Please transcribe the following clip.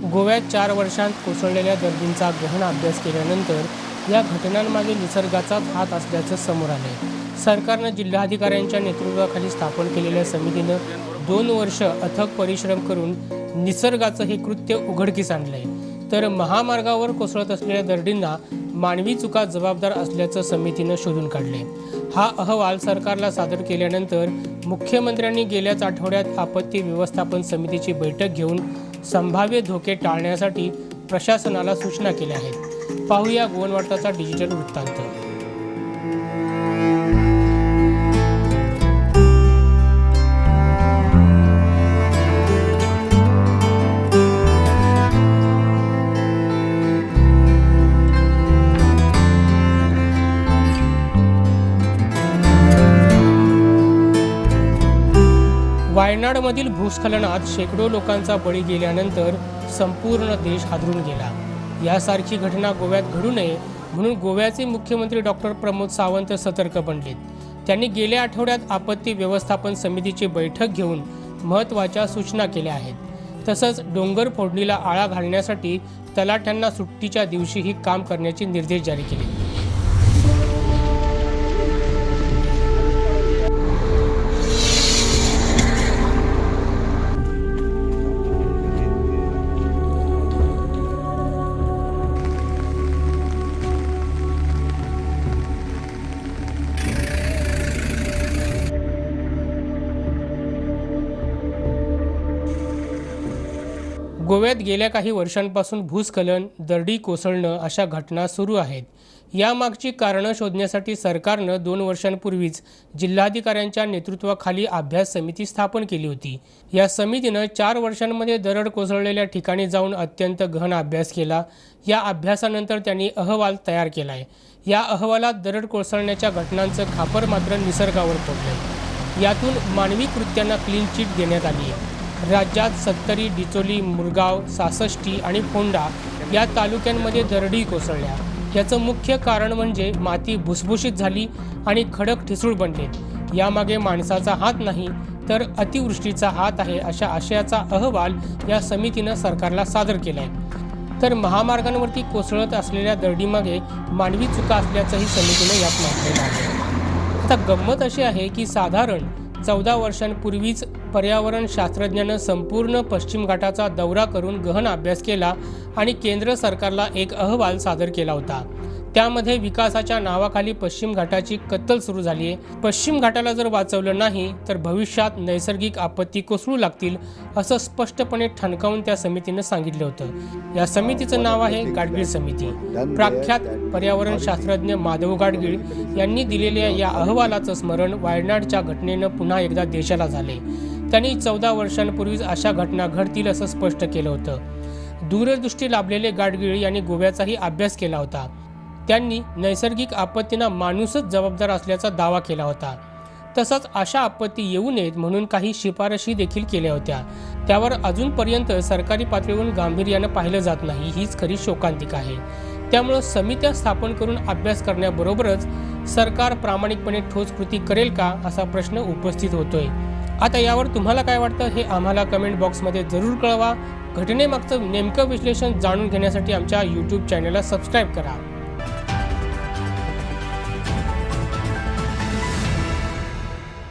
गोव्यात चार वर्षांत कोसळलेल्या दर्दींचा गहन अभ्यास केल्यानंतर या घटनांमागे निसर्गाचाच हात असल्याचं समोर आले सरकारनं जिल्हाधिकाऱ्यांच्या नेतृत्वाखाली स्थापन केलेल्या समितीनं दोन वर्ष अथक परिश्रम करून निसर्गाचं हे कृत्य उघडकीस आणलंय. तर महामार्गावर कोसळत असलेल्या दर्डींना मानवी चुका जबाबदार असल्याचं समितीनं शोधून काढले हा अहवाल सरकारला सादर केल्यानंतर मुख्यमंत्र्यांनी गेल्याच आठवड्यात आपत्ती व्यवस्थापन समितीची बैठक घेऊन संभाव्य धोके टाळण्यासाठी प्रशासनाला सूचना केल्या आहेत. पाहूया गोवनवार्ताचा डिजिटल वृत्तांत. वायनाडमधील भूस्खलनात शेकडो लोकांचा बळी गेल्यानंतर संपूर्ण देश हादरून गेला. यासारखी घटना गोव्यात घडू नये म्हणून गोव्याचे मुख्यमंत्री डॉक्टर प्रमोद सावंत सतर्क बनलेत. त्यांनी गेल्या आठवड्यात आपत्ती व्यवस्थापन समितीची बैठक घेऊन महत्त्वाच्या सूचना केल्या आहेत. तसंच डोंगर फोडणीला आळा घालण्यासाठी तलाठ्यांना सुट्टीच्या दिवशीही काम करण्याचे निर्देश जारी केले गोव्यात गेल्या काही वर्षांपासून भूस्खलन दरडी कोसळणं अशा घटना सुरू आहेत. यामागची कारणं शोधण्यासाठी सरकारनं दोन वर्षांपूर्वीच जिल्हाधिकाऱ्यांच्या नेतृत्वाखाली अभ्यास समिती स्थापन केली होती. या समितीनं चार वर्षांमध्ये दरड कोसळलेल्या ठिकाणी जाऊन अत्यंत गहन अभ्यास केला. या अभ्यासानंतर त्यांनी अहवाल तयार केला आहे या अहवालात दरड कोसळण्याच्या घटनांचं खापर मात्र निसर्गावर पडलं यातून मानवी कृत्यांना क्लीन चिट देण्यात आली आहे राज्यात सत्तरी डिचोली मुरगाव सासष्टी आणि फोंडा या तालुक्यांमध्ये दरडी कोसळल्या. याचं मुख्य कारण म्हणजे माती भुसभुशीत झाली आणि खडक ठिसूळ बनले. यामागे माणसाचा हात नाही तर अतिवृष्टीचा हात आहे अशा आशयाचा अहवाल या समितीनं सरकारला सादर केला आहे तर महामार्गांवरती कोसळत असलेल्या दरडीमागे मानवी चुका असल्याचंही समितीनं यात म्हटलेलं आहे. आता गंमत अशी आहे की साधारण चौदा वर्षांपूर्वीच पर्यावरण शास्त्रज्ञानं संपूर्ण पश्चिम घाटाचा दौरा करून गहन अभ्यास केला आणि केंद्र सरकारला एक अहवाल सादर केला होता. त्यामध्ये विकासाच्या नावाखाली पश्चिम घाटाची कत्तल सुरू झाली आहे पश्चिम घाटाला जर वाचवलं नाही तर भविष्यात नैसर्गिक आपत्ती कोसळू लागतील असं स्पष्टपणे ठणकावून त्या समितीनं सांगितलं होतं. या समितीचं नाव आहे गाडगीळ समिती. प्रख्यात पर्यावरण शास्त्रज्ञ माधव गाडगीळ यांनी दिलेल्या या अहवालाचं स्मरण वायनाडच्या घटनेनं पुन्हा एकदा देशाला झाले त्यांनी चौदा वर्षांपूर्वीच अशा घटना घडतील असं स्पष्ट केलं होतं. दूरदृष्टी लाभलेले गाडगिळी यांनी गोव्याचाही अभ्यास केला होता. त्यांनी नैसर्गिक आपत्तींना माणूसच जबाबदार असल्याचा दावा केला होता. तसंच अशा आपत्ती येऊ नयेत म्हणून काही शिफारशी देखील केल्या होत्या. त्यावर अजूनपर्यंत सरकारी पातळीवरून गांभीर्यानं पाहिलं जात नाही हीच खरी शोकांतिक आहे. त्यामुळं समित्या स्थापन करून अभ्यास करण्याबरोबरच सरकार प्रामाणिकपणे ठोस कृती करेल का असा प्रश्न उपस्थित होतोय. आता यावर तुम्हाला काय वाटतं हे आम्हाला कमेंट बॉक्समध्ये जरूर कळवा. घटनेमागचं नेमकं विश्लेषण जाणून घेण्यासाठी आमच्या यूट्यूब चॅनलला सबस्क्राईब करा.